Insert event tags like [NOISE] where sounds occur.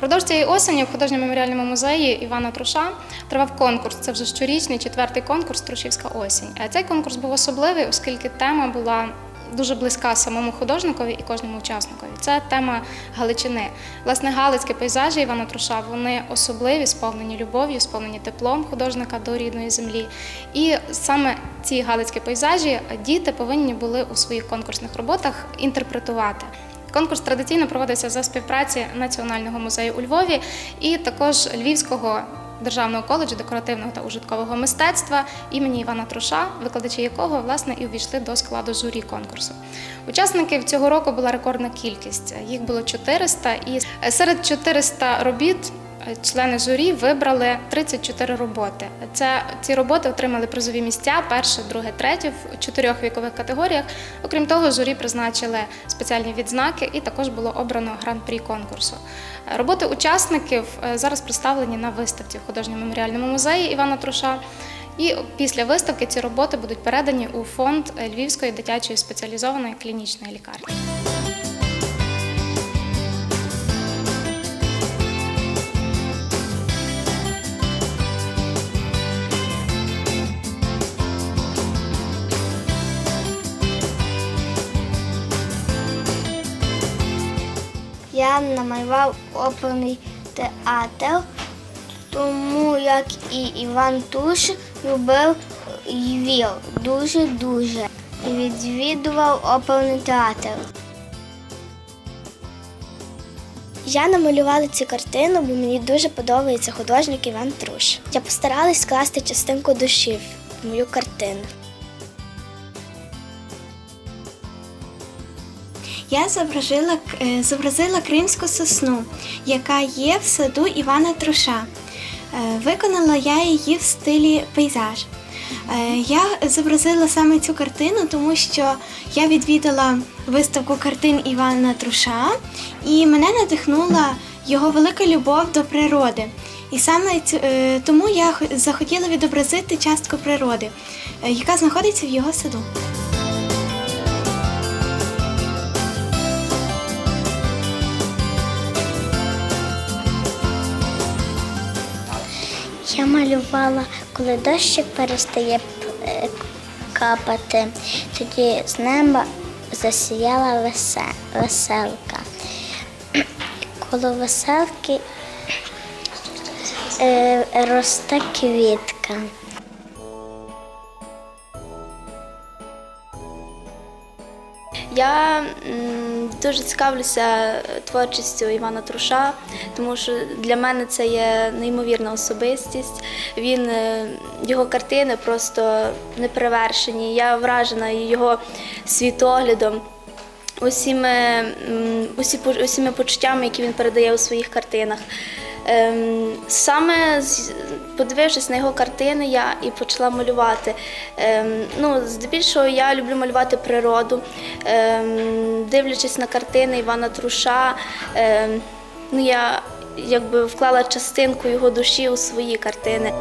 Впродовж цієї осені в художньому меморіальному музеї Івана Труша тривав конкурс. Це вже щорічний четвертий конкурс Трушівська осінь. Цей конкурс був особливий, оскільки тема була дуже близька самому художникові і кожному учасникові. Це тема Галичини. Власне, галицькі пейзажі Івана Труша вони особливі, сповнені любов'ю, сповнені теплом художника до рідної землі. І саме ці галицькі пейзажі діти повинні були у своїх конкурсних роботах інтерпретувати. Конкурс традиційно проводився за співпраці Національного музею у Львові і також Львівського державного коледжу декоративного та ужиткового мистецтва імені Івана Труша, викладачі якого власне і увійшли до складу журі конкурсу. Учасників цього року була рекордна кількість. Їх було 400, і серед 400 робіт. Члени журі вибрали 34 роботи. Це ці роботи отримали призові місця: перше, друге, третє в чотирьох вікових категоріях. Окрім того, журі призначили спеціальні відзнаки, і також було обрано гран-прі конкурсу. Роботи учасників е, зараз представлені на виставці в художньому меморіальному музеї Івана Труша. І після виставки ці роботи будуть передані у фонд Львівської дитячої спеціалізованої клінічної лікарні. Я намалював оперний театр, тому як і Іван Туш любив Львів дуже-дуже і відвідував оперний театр. Я намалювала цю картину, бо мені дуже подобається художник Іван Труш. Я постаралась скласти частинку душі в мою картину. Я зобразила, е, зобразила кримську сосну, яка є в саду Івана Труша. Е, Виконала я її в стилі пейзаж. Е, Я зобразила саме цю картину, тому що я відвідала виставку картин Івана Труша, і мене надихнула його велика любов до природи. І саме тому я захотіла відобразити частку природи, яка знаходиться в його саду. Я малювала, коли дощик перестає е, капати, тоді з неба засіяла веселка. [CLEARS THROAT] Коло веселки е, росте квітка. Я дуже цікавлюся творчістю Івана Труша, тому що для мене це є неймовірна особистість. Він е, його картини просто неперевершені. Я вражена його світоглядом, усіми, усіми почуттями, які він передає у своїх картинах. Ем, Саме з- подивившись на його картини, я і почала малювати. Ем, Ну, здебільшого я люблю малювати природу, Ем, дивлячись на картини Івана Труша. Ну, я якби вклала частинку його душі у свої картини.